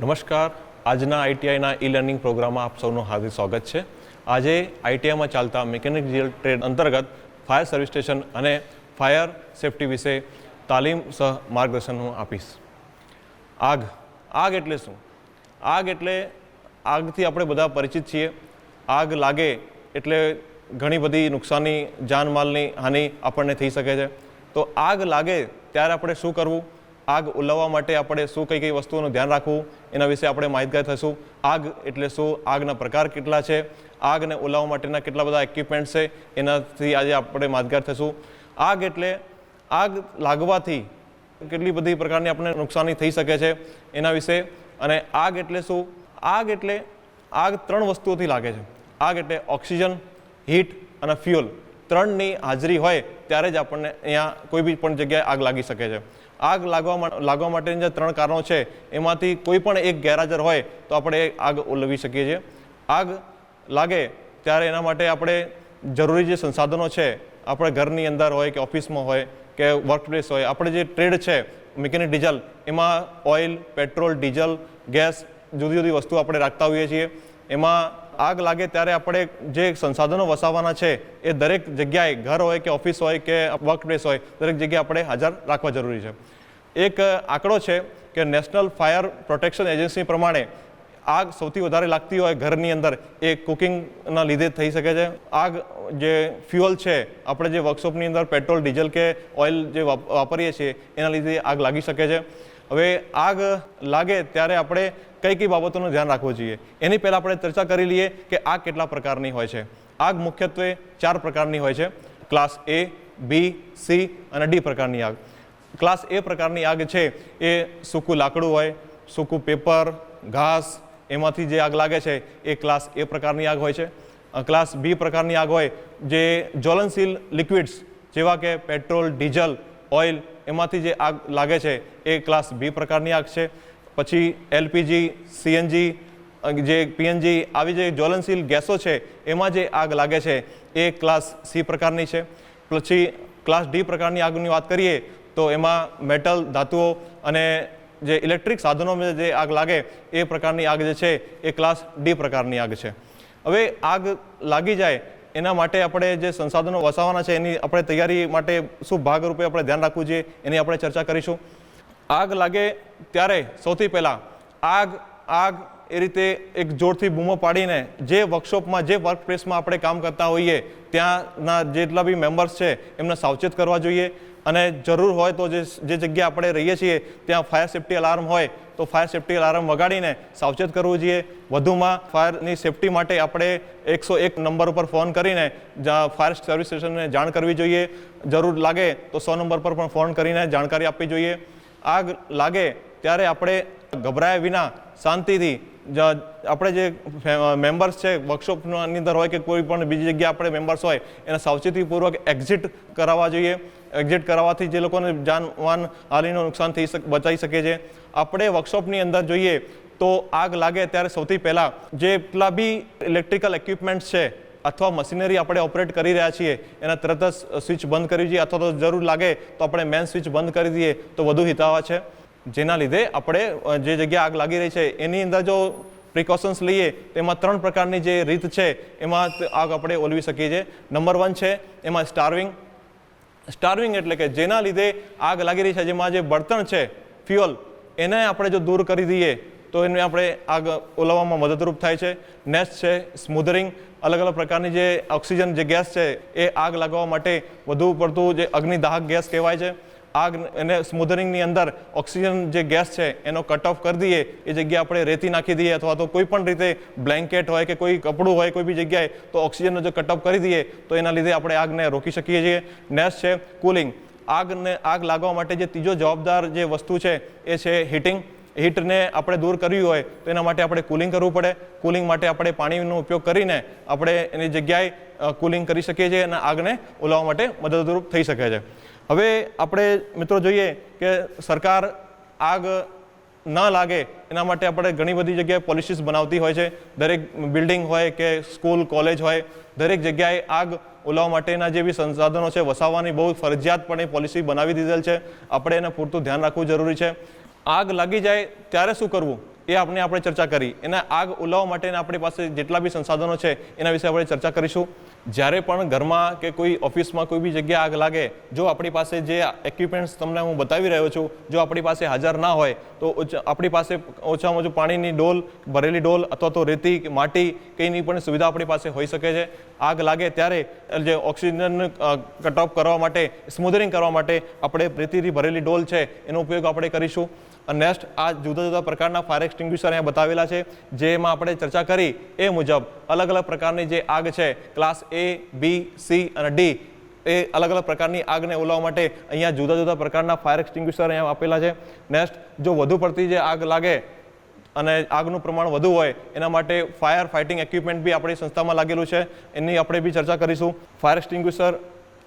નમસ્કાર. આજના આઈટીઆઈના e learning પ્રોગ્રામમાં આપ સૌનું હાર્દિક સ્વાગત છે. આજે આઈટીઆઈમાં ચાલતા મિકેનિકલ ટ્રેડ અંતર્ગત ફાયર સર્વિસ સ્ટેશન અને ફાયર સેફટી વિશે તાલીમ સહ માર્ગદર્શન હું આપીશ. આગ. આગ એટલે શું? આગ એટલે આગથી આપણે બધા પરિચિત છીએ. આગ લાગે એટલે ઘણી બધી નુકસાની, જાનમાલની હાનિ આપણને થઈ શકે છે. તો આગ લાગે ત્યારે આપણે શું કરવું? આગ ઓલવવા માટે આપણે શું કઈ કઈ વસ્તુઓનું ધ્યાન રાખવું, એના વિશે આપણે માહિતગાર થશું આગ એટલે શું? આગના પ્રકાર કેટલા છે? આગને ઓલવવા માટેના કેટલા બધા ઇક્વિપમેન્ટ છે? એનાથી આજે આપણે માહિતગાર થશું આગ એટલે આગ લાગવાથી કેટલી બધી પ્રકારની આપણને નુકસાની થઈ શકે છે એના વિશે. અને આગ એટલે શું? આગ એટલે આગ ત્રણ વસ્તુઓથી લાગે છે. આગ એટલે ઓક્સિજન, હીટ અને ફ્યુઅલ. ત્રણની હાજરી હોય ત્યારે જ આપણને અહીંયા કોઈ બી પણ જગ્યાએ આગ લાગી શકે છે. આગ લાગવા લાગવા માટેની જે ત્રણ કારણો છે, એમાંથી કોઈ પણ એક ગેરહાજર હોય તો આપણે એ આગ ઓલવી શકીએ છીએ. આગ લાગે ત્યારે એના માટે આપણે જરૂરી જે સંસાધનો છે, આપણે ઘરની અંદર હોય કે ઓફિસમાં હોય કે વર્કપ્લેસ હોય, આપણે જે ટ્રેડ છે, મિકેનિક ડીઝલ, એમાં ઓઇલ, પેટ્રોલ, ડીઝલ, ગેસ જુદી જુદી વસ્તુ આપણે રાખતા હોઈએ છીએ. એમાં આગ લાગે ત્યારે આપણે જે સંસાધનો વસાવવાના છે, એ દરેક જગ્યાએ ઘર હોય કે ઓફિસ હોય કે વર્કપ્લેસ હોય, દરેક જગ્યાએ આપણે હાજર રાખવા જરૂરી છે. એક આંકડો છે કે નેશનલ ફાયર પ્રોટેક્શન એજન્સી પ્રમાણે આગ સૌથી વધારે લાગતી હોય ઘરની અંદર એ કુકિંગના લીધે થઈ શકે છે. આગ જે ફ્યુઅલ છે, આપણે જે વર્કશોપની અંદર પેટ્રોલ ડીઝલ કે ઓઇલ જે વાપ- વાપરીએ છીએ, એના લીધે આગ લાગી શકે છે. હવે આગ લાગે ત્યારે આપણે કઈ કઈ બાબતોનું ધ્યાન રાખવું જોઈએ? એની પહેલાં આપણે ચર્ચા કરી લઈએ કે આગ કેટલા પ્રકારની હોય છે. આગ મુખ્યત્વે ચાર પ્રકારની હોય છે. ક્લાસ એ બી સી અને ડી પ્રકારની આગ. ક્લાસ એ પ્રકારની આગ છે એ સૂકું લાકડું હોય, સૂકું પેપર, ઘાસ, એમાંથી જે આગ લાગે છે એ ક્લાસ એ પ્રકારની આગ હોય છે. ક્લાસ બી પ્રકારની આગ હોય જે જ્વલનશીલ લિક્વિડ્સ જેવા કે પેટ્રોલ ડીઝલ ઓઇલ એમાંથી જે આગ લાગે છે એ ક્લાસ બી પ્રકારની આગ છે. પછી એલપીજી, સીએનજી જે પીએનજી આવી જે જ્વલનશીલ ગેસો છે, એમાં જે આગ લાગે છે, એ ક્લાસ સી પ્રકારની છે. પછી ક્લાસ ડી પ્રકારની આગની વાત કરીએ, તો એમાં મેટલ, ધાતુઓ અને જે ઇલેક્ટ્રિક સાધનોમાં જે આગ લાગે, એ પ્રકારની આગ જે છે, એ ક્લાસ ડી પ્રકારની આગ છે. હવે આગ લાગી જાય, એના માટે આપણે જે સંસાધનો વસાવવાના છે, એની આપણે તૈયારી માટે શું ભાગરૂપે આપણે ધ્યાન રાખવું જોઈએ, એની આપણે ચર્ચા કરીશું. આગ લાગે ત્યારે સૌથી પહેલાં આગ આગ એ રીતે એક જોરથી બૂમો પાડીને જે વર્કશોપમાં જે વર્કપ્લેસમાં આપણે કામ કરતા હોઈએ, ત્યાંના જેટલા બી મેમ્બર્સ છે, એમને સાવચેત કરવા જોઈએ. અને જરૂર હોય તો જે જે જગ્યા આપણે રહીએ છીએ, ત્યાં ફાયર સેફ્ટી અલાર્મ હોય, તો ફાયર સેફ્ટી અલાર્મ વગાડીને સાવચેત કરવું જોઈએ. વધુમાં ફાયરની સેફ્ટી માટે આપણે એકસો એક નંબર ઉપર ફોન કરીને ફાયર સર્વિસ સ્ટેશનને જાણ કરવી જોઈએ. જરૂર લાગે તો સો નંબર પર પણ ફોન કરીને જાણકારી આપવી જોઈએ. આગ લાગે ત્યારે આપણે ગભરાયા વિના શાંતિથી આપણે જે મેમ્બર્સ છે વર્કશોપની અંદર હોય કે કોઈ પણ બીજી જગ્યાએ આપણે મેમ્બર્સ હોય, એને સાવચેતીપૂર્વક એક્ઝિટ કરાવવા જોઈએ. એક્ઝિટ કરાવવાથી જે લોકોને જાનવાન હાલીનું નુકસાન થઈ બચાવી શકે છે. આપણે વર્કશોપની અંદર જોઈએ તો આગ લાગે ત્યારે સૌથી પહેલાં જેટલા બી ઇલેક્ટ્રિકલ ઇક્વિપમેન્ટ્સ છે અથવા મશીનરી આપણે ઓપરેટ કરી રહ્યા છીએ, એના તરત જ સ્વિચ બંધ કરી જોઈએ અથવા તો જરૂર લાગે તો આપણે મેન સ્વિચ બંધ કરી દઈએ, તો વધુ હિતાવહ છે. જેના લીધે આપણે જે જગ્યાએ આગ લાગી રહી છે, એની અંદર જો પ્રિકોશન્સ લઈએ, તો એમાં ત્રણ પ્રકારની જે રીત છે, એમાં આગ આપણે ઓલવી શકીએ છીએ. નંબર વન છે, એમાં સ્ટાર્વિંગ સ્ટાર્વિંગ એટલે કે જેના લીધે આગ લાગી રહી છે, જેમાં જે બળતણ છે ફ્યુઅલ એને આપણે જો દૂર કરી દઈએ તો એને આપણે આગ ઓલવવામાં મદદરૂપ થાય છે. નેસ્ટ છે સ્મૂધરિંગ અલગ અલગ પ્રકારની જે ઓક્સિજન જે ગેસ છે, એ આગ લાગવા માટે વધુ પડતું જે અગ્નિદાહક ગેસ કહેવાય છે. આગ એને સ્મૂધરિંગની અંદર ઓક્સિજન જે ગેસ છે, એનો કટ ઓફ કરી દઈએ. એ જગ્યાએ આપણે રેતી નાખી દઈએ અથવા તો કોઈ પણ રીતે બ્લેન્કેટ હોય કે કોઈ કપડું હોય, કોઈ બી જગ્યાએ તો ઓક્સિજનનો જો કટ ઓફ કરી દઈએ, તો એના લીધે આપણે આગને રોકી શકીએ છીએ. નેક્સ્ટ છે કુલિંગ આગને, આગ લાગવા માટે જે ત્રીજો જવાબદાર જે વસ્તુ છે, એ છે હીટિંગ હીટને આપણે દૂર કરવી હોય તો એના માટે આપણે કુલિંગ કરવું પડે. કુલિંગ માટે આપણે પાણીનો ઉપયોગ કરીને આપણે એની જગ્યાએ કુલિંગ કરી શકીએ છીએ અને આગને ઓલાવવા માટે મદદરૂપ થઈ શકે છે. હવે આપણે મિત્રો જોઈએ કે સરકાર આગ ન લાગે એના માટે આપણે ઘણી બધી જગ્યાએ પોલિસીસ બનાવતી હોય છે. દરેક બિલ્ડિંગ હોય કે સ્કૂલ કોલેજ હોય, દરેક જગ્યાએ આગ ઓલવવા માટેના જે બી સંસાધનો છે, વસાવવાની બહુ ફરજિયાતપણે પોલિસી બનાવી દીધેલ છે. આપણે એને પૂરતું ધ્યાન રાખવું જરૂરી છે. આગ લાગી જાય ત્યારે શું કરવું? એ આપણે આપણે ચર્ચા કરી. એના આગ ઓલાવવા માટે આપણી પાસે જેટલા બી સંસાધનો છે, એના વિશે આપણે ચર્ચા કરીશું. જ્યારે પણ ઘરમાં કે કોઈ ઓફિસમાં કોઈ બી જગ્યાએ આગ લાગે, જો આપણી પાસે જે એક્વિપમેન્ટ્સ તમને હું બતાવી રહ્યો છું, જો આપણી પાસે હાજર ના હોય, તો આપણી પાસે ઓછામાં ઓછું પાણીની ડોલ, ભરેલી ડોલ અથવા તો રેતી, માટી કંઈની પણ સુવિધા આપણી પાસે હોઈ શકે છે. આગ લાગે ત્યારે જે ઓક્સિજન કટ ઓફ કરવા માટે, સ્મૂધરિંગ કરવા માટે આપણે રેતીથી ભરેલી ડોલ છે, એનો ઉપયોગ આપણે કરીશું. નેક્સ્ટ આ જુદા જુદા પ્રકારના ફાયર એક્સ્ટિંગ્યુશર અહીંયા બતાવેલા છે, જેમાં આપણે ચર્ચા કરી એ મુજબ અલગ અલગ પ્રકારની જે આગ છે ક્લાસ એ બી સી અને ડી એ અલગ અલગ પ્રકારની આગને ઓલાવવા માટે અહીંયા જુદા જુદા પ્રકારના ફાયર એક્સટિંગ્યુશર અહીંયા આપેલા છે. નેક્સ્ટ જો વધુ પડતી જે આગ લાગે અને આગનું પ્રમાણ વધુ હોય, એના માટે ફાયર ફાઇટિંગ ઇક્વિપમેન્ટ બી આપણી સંસ્થામાં લાગેલું છે. એની આપણે બી ચર્ચા કરીશું. ફાયર એક્સટિંગ્યુશર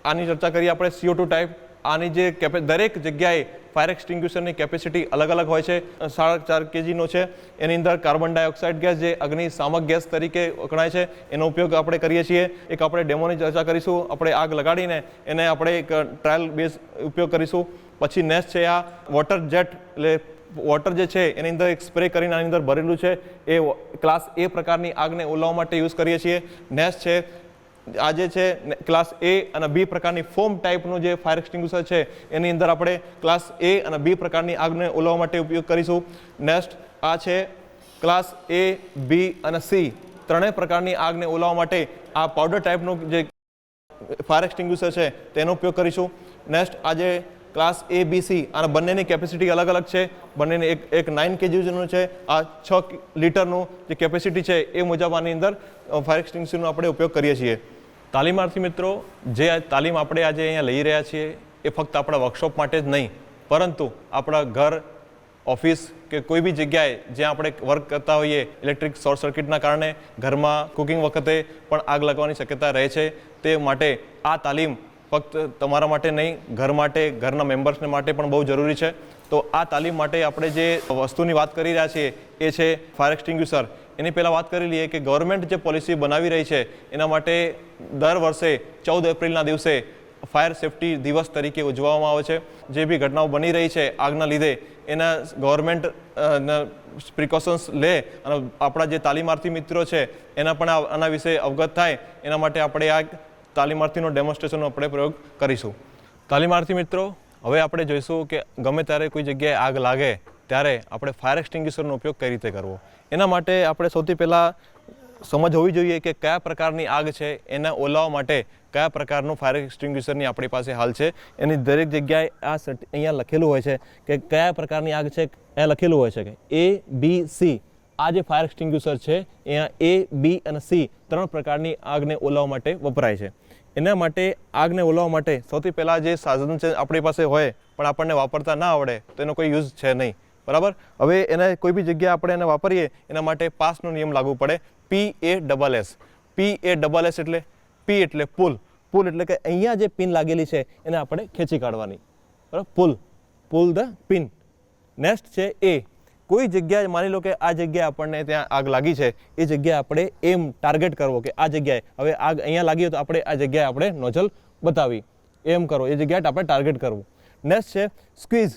આની ચર્ચા કરીએ આપણે સીઓ ટુ ટાઈપ આની જે કેપે, દરેક જગ્યાએ ફાયર એક્સટિંગ્યુશરની કેપેસિટી અલગ અલગ હોય છે. સાડા ચાર કેજીનો છે. એની અંદર કાર્બન ડાયોક્સાઇડ ગેસ જે અગ્નિશામક ગેસ તરીકે વખણાય છે, એનો ઉપયોગ આપણે કરીએ છીએ. એક આપણે ડેમોની ચર્ચા કરીશું, આપણે આગ લગાડીને એને આપણે એક ટ્રાયલ બેઝ ઉપયોગ કરીશું. પછી નેક્સ્ટ છે આ વોટર જેટ એટલે વોટર જે છે, એની અંદર એક સ્પ્રે કરીને આની અંદર ભરેલું છે. એ ક્લાસ એ પ્રકારની આગને ઓલવવા માટે યુઝ કરીએ છીએ. નેક્સ્ટ છે આ જે છે ક્લાસ એ અને બી પ્રકારની ફોમ ટાઈપનું જે ફાયર એક્સટિંગ્વિશર છે, એની અંદર આપણે ક્લાસ એ અને બી પ્રકારની આગને ઓલવવા માટે ઉપયોગ કરીશું. નેક્સ્ટ આ છે ક્લાસ એ બી અને સી ત્રણેય પ્રકારની આગને ઓલવવા માટે આ પાવડર ટાઈપનું જે ફાયર એક્સટિંગ્વિશર છે, તેનો ઉપયોગ કરીશું. નેક્સ્ટ આજે ક્લાસ એ બી સી અને બંનેની કેપેસિટી અલગ અલગ છે. બંનેની એક એક નાઇન કેજીનું છે, આ છ લીટરનું જે કેપેસિટી છે, એ મુજબ આની અંદર ફાયર એક્સટિંગ્યુશરનો આપણે ઉપયોગ કરીએ છીએ. તાલીમાર્થી મિત્રો, જે તાલીમ આપણે આજે અહીંયા લઈ રહ્યા છીએ, એ ફક્ત આપણા વર્કશોપ માટે જ નહીં, પરંતુ આપણા ઘર ઓફિસ કે કોઈ બી જગ્યાએ જ્યાં આપણે વર્ક કરતા હોઈએ ઇલેક્ટ્રિક શોર્ટ સર્કિટના કારણે ઘરમાં કુકિંગ વખતે પણ આગ લાગવાની શક્યતા રહે છે, તે માટે આ તાલીમ ફક્ત તમારા માટે નહીં, ઘર માટે, ઘરના મેમ્બર્સને માટે પણ બહુ જરૂરી છે. તો આ તાલીમ માટે આપણે જે વસ્તુની વાત કરી રહ્યા છીએ, એ છે ફાયર એક્સટિંગ્યુશર એની પહેલાં વાત કરી લઈએ કે ગવર્મેન્ટ જે પોલિસી બનાવી રહી છે, એના માટે દર વર્ષે ચૌદ એપ્રિલના દિવસે ફાયર સેફટી દિવસ તરીકે ઉજવવામાં આવે છે. જે બી ઘટનાઓ બની રહી છે આગના લીધે, એના ગવર્મેન્ટ પ્રિકોશન્સ લે અને આપણા જે તાલીમાર્થી મિત્રો છે, એના પણ આના વિશે અવગત થાય. એના માટે આપણે આ તાલીમાર્થીનો ડેમોન્સ્ટ્રેશનનો આપણે પ્રયોગ કરીશું. તાલીમાર્થી મિત્રો હવે આપણે જોઈશું કે ગમે ત્યારે કોઈ જગ્યાએ આગ લાગે, ત્યારે આપણે ફાયર એક્સટિંગ્યુશરનો ઉપયોગ કઈ રીતે કરવો? એના માટે આપણે સૌથી પહેલાં સમજ હોવી જોઈએ કે કયા પ્રકારની આગ છે, એને ઓલાવવા માટે કયા પ્રકારનું ફાયર એક્સટિંગ્યુશરની આપણી પાસે હાલ છે. એની દરેક જગ્યાએ આ અહીંયા લખેલું હોય છે કે કયા પ્રકારની આગ છે, અહીંયા લખેલું હોય છે કે એ બી સી આ જે ફાયર એક્સ્ટિંગ્યુશર છે, અહીંયા એ બી અને સી ત્રણ પ્રકારની આગને ઓલાવવા માટે વપરાય છે. એના માટે આગને ઓલવા માટે સૌથી પહેલાં જે સાધન છે આપણી પાસે હોય, પણ આપણને વાપરતા ના આવડે, તો એનો કોઈ યુઝ છે નહીં. બરાબર? હવે એને કોઈ બી જગ્યાએ આપણે એને વાપરીએ, એના માટે પાસનો નિયમ લાગુ પડે P A double S P A double S એટલે પી એટલે પુલ. પુલ એટલે કે અહીંયા જે પિન લાગેલી છે, એને આપણે ખેંચી કાઢવાની. બરાબર? Pull. Pull the pin. Next છે એ કોઈ જગ્યાએ માની લો કે આ જગ્યાએ આપણને ત્યાં આગ લાગી છે, એ જગ્યાએ આપણે એમ ટાર્ગેટ કરવો કે આ જગ્યાએ. હવે આગ અહીંયા લાગી તો આપણે આ જગ્યાએ આપણે નોઝલ બતાવી. એમ કરો, એ જગ્યાએ આપણે ટાર્ગેટ કરવું. નેક્સ્ટ છે સ્ક્વીઝ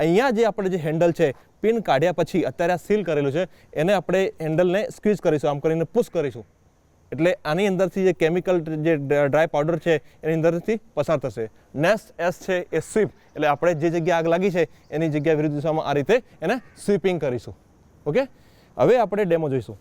અહીંયા જે આપણે જે હેન્ડલ છે પિન કાઢ્યા પછી અત્યારે આ સીલ કરેલું છે, એને આપણે હેન્ડલને સ્ક્વીઝ કરીશું, આમ કરીને પુશ કરીશું. એટલે આની અંદરથી જે કેમિકલ જે ડ્રાય પાવડર છે, એની અંદરથી પસાર થશે. નેક્સ્ટ એસ છે એ સ્વીપ એટલે આપણે જે જગ્યાએ આગ લાગી છે, એની જગ્યા વિરુદ્ધ દિશામાં આ રીતે એને સ્વીપિંગ કરીશું. ઓકે હવે આપણે ડેમો જોઈશું.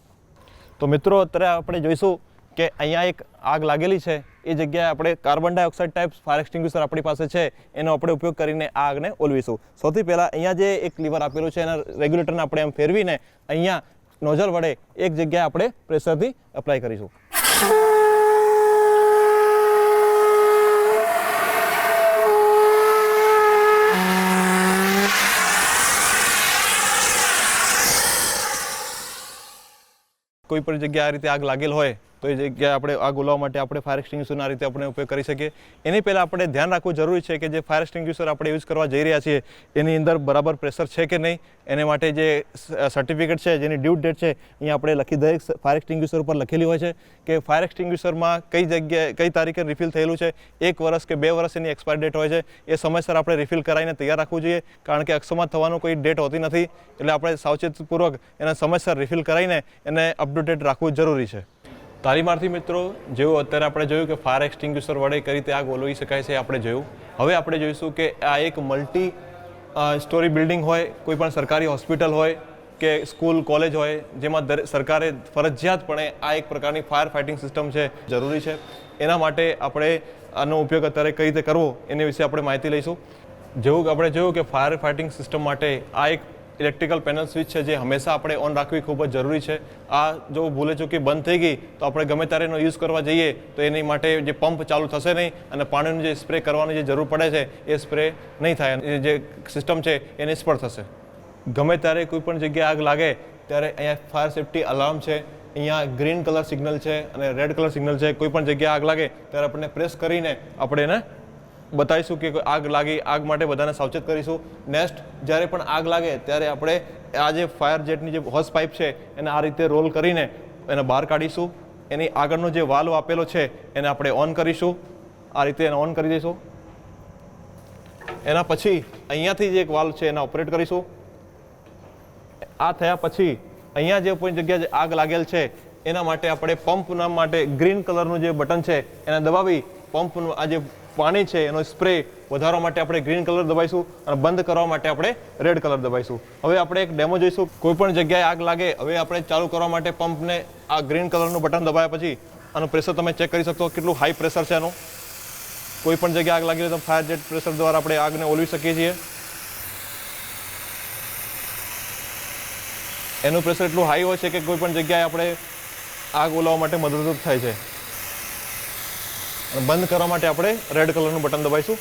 તો મિત્રો, અત્યારે આપણે જોઈશું કે અહીંયા એક આગ લાગેલી છે. એ જગ્યાએ આપણે carbon dioxide type fire extinguisher આપણી પાસે છે. એનો આપણે ઉપયોગ કરીને આ આગને ઓલવીશું. સૌથી પહેલાં અહીંયા જે એક લીવર આપેલું છે, એના રેગ્યુલેટરને આપણે એમ ફેરવીને અહીંયા નોઝલ વડે એક જગ્યાએ આપણે પ્રેશરથી એપ્લાય કરીશું. કોઈ પણ જગ્યાએ આ રીતે આગ લાગેલ હોય તો એ જગ્યાએ આપણે આગ ઓલવવા માટે આપણે ફાયર એક્સટિંગ્યુશરના રીતે આપણે ઉપયોગ કરી શકીએ. એની પહેલાં આપણે ધ્યાન રાખવું જરૂરી છે કે જે ફાયર એક્સટિંગ્યુશર આપણે યુઝ કરવા જઈ રહ્યા છીએ, એની અંદર બરાબર પ્રેશર છે કે નહીં? એને માટે જે સર્ટિફિકેટ છે, જેની ડ્યુ ડેટ છે, એ આપણે લખી દરેક ફાયર એક્સટિંગ્યુશર ઉપર લખેલી હોય છે કે ફાયર એક્સટિંગ્યુશરમાં કઈ જગ્યાએ, કઈ તારીખે રિફિલ થયેલું છે? એક વર્ષ કે બે વર્ષ એની એક્સપાયર ડેટ હોય છે. એ સમયસર આપણે રિફિલ કરાવીને તૈયાર રાખવું જોઈએ, કારણ કે અકસ્માત થવાનું કોઈ ડેટ હોતી નથી. એટલે આપણે સાવચેતપૂર્વક એને સમયસર રિફિલ કરાવીને એને અપ ડેટ રાખવું જરૂરી છે. તાલીમાર્થી મિત્રો જેવું અત્યારે આપણે જોયું કે ફાયર એક્સટિંગ્યુશર વડે કઈ રીતે આગ ઓલવી શકાય છે આપણે જોયું. હવે આપણે જોઈશું કે આ એક મલ્ટી સ્ટોરી બિલ્ડિંગ હોય, કોઈ પણ સરકારી હોસ્પિટલ હોય કે સ્કૂલ કોલેજ હોય, જેમાં દરેક સરકારે ફરજિયાતપણે આ એક પ્રકારની ફાયર ફાઇટિંગ સિસ્ટમ છે, જરૂરી છે. એના માટે આપણે આનો ઉપયોગ અત્યારે કઈ રીતે કરવો, એની વિશે આપણે માહિતી લઈશું. જેવું આપણે જોયું કે ફાયર ફાઇટિંગ સિસ્ટમ માટે આ એક ઇલેક્ટ્રિકલ પેનલ સ્વિચ છે જે હંમેશા આપણે ઓન રાખવી ખૂબ જ જરૂરી છે. આ જો ભૂલે ચૂકી બંધ થઈ ગઈ, તો આપણે ગમે ત્યારે એનો યુઝ કરવા જઈએ, તો એની માટે જે પંપ ચાલુ થશે નહીં અને પાણીનું જે સ્પ્રે કરવાની જે જરૂર પડે છે, એ સ્પ્રે નહીં થાય. જે સિસ્ટમ છે એ નિષ્ફળ થશે. ગમે ત્યારે કોઈ પણ જગ્યાએ આગ લાગે, ત્યારે અહીંયા ફાયર સેફ્ટી અલાર્મ છે, અહીંયા ગ્રીન કલર સિગ્નલ છે અને રેડ કલર સિગ્નલ છે. કોઈ પણ જગ્યાએ આગ લાગે, ત્યારે આપણને પ્રેસ કરીને આપણે એને બતાવીશું કે આગ લાગી, આગ માટે બધાને સાવચેત કરીશું. નેક્સ્ટ જ્યારે પણ આગ લાગે, ત્યારે આપણે આ જે ફાયર જેટની જે હોસ પાઇપ છે, એને આ રીતે રોલ કરીને એને બહાર કાઢીશું. એની આગળનો જે વાલ્વ આપેલો છે, એને આપણે ઓન કરીશું. આ રીતે એને ઓન કરી દઈશું. એના પછી અહીંયાથી જે એક વાલ્વ છે, એને ઓપરેટ કરીશું. આ થયા પછી અહીંયા જે કોઈ જગ્યાએ આગ લાગેલ છે, એના માટે આપણે પંપના માટે ગ્રીન કલરનું જે બટન છે, એને દબાવી પંપનું આ જે પાણી છે, એનો સ્પ્રે વધારવા માટે આપણે ગ્રીન કલર દબાઈશું અને બંધ કરવા માટે આપણે રેડ કલર દબાઈશું હવે આપણે એક ડેમો જોઈશું. કોઈ પણ જગ્યાએ આગ લાગે, હવે આપણે ચાલુ કરવા માટે પંપને આ ગ્રીન કલરનું બટન દબાયા પછી આનું પ્રેશર તમે ચેક કરી શકશો. કેટલું હાઈ પ્રેશર છે એનું કોઈ પણ જગ્યાએ આગ લાગી હોય તો ફાયર જેટ પ્રેશર દ્વારા આપણે આગને ઓલવી શકીએ છીએ. એનું પ્રેશર એટલું હાઈ હોય છે કે કોઈ પણ જગ્યાએ આપણે આગ ઓલાવવા માટે મદદરૂપ થાય છે. બંધ કરવા માટે આપણે રેડ કલરનું બટન દબાવીશું.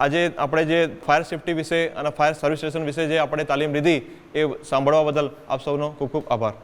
આજે આપણે જે ફાયર સેફટી વિશે અને ફાયર સર્વિસ સ્ટેશન વિશે જે આપણે તાલીમ લીધી એ સાંભળવા બદલ આપ સૌનો ખૂબ ખૂબ આભાર.